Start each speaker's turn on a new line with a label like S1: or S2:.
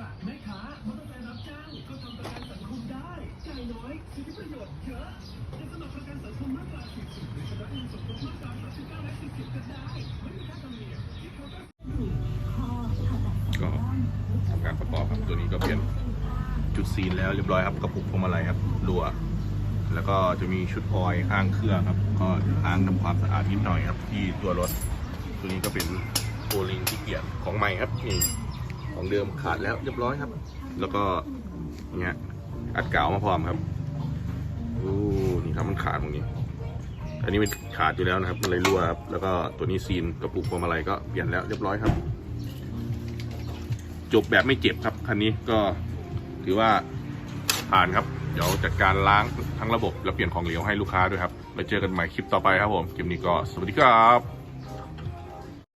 S1: ระแม่ค้ามอเตอร์ไซค์รับจ้างก็ทำประกันสังคมได้จ่ายน้อยสิทธิประโยชน์เยอะจะสมัครประกันสังคมมาตรา40หรือชำระเงินสมทบมาตรา39และ40ก็ได้ไม่มีค่าธรรมเนียมที่เขาต้อง
S2: ก็ทำการประกอบครับตัวนี้ก็เปลี่ยนจุดซีนแล้วเรียบร้อยครับกระปุกพวงมาลัยครับรัวแล้วก็จะมีชุดพลอยข้างเครื่องครับ ก็ล้างทำความสะอาดนิดหน่อยครับ ที่ตัวรถ ตัวนี้ก็เป็นโพลิงที่เกียรของใหม่ครับนี่ ของเดิมขาดแล้วเรียบร้อยครับ แล้วก็เนี้ยอัดกาวมาพร้อมครับโอ้นี่ครับมันขาดตรงนี้ อันนี้มันขาดอยู่แล้วนะครับ มันเลยรั่วครับ แล้วก็ตัวนี้ซีนกระปุกพวงมาลัยก็เปลี่ยนแล้วเรียบร้อยครับ จบแบบไม่เจ็บครับคันนี้ก็ถือว่าผ่านครับ เดี๋ยวจัดการล้างทั้งระบบ แล้วเปลี่ยนของเหลวให้ลูกค้าด้วยครับไปเจอกันใหม่คลิปต่อไปครับผมคลิปนี้ก็สวัสดีครับ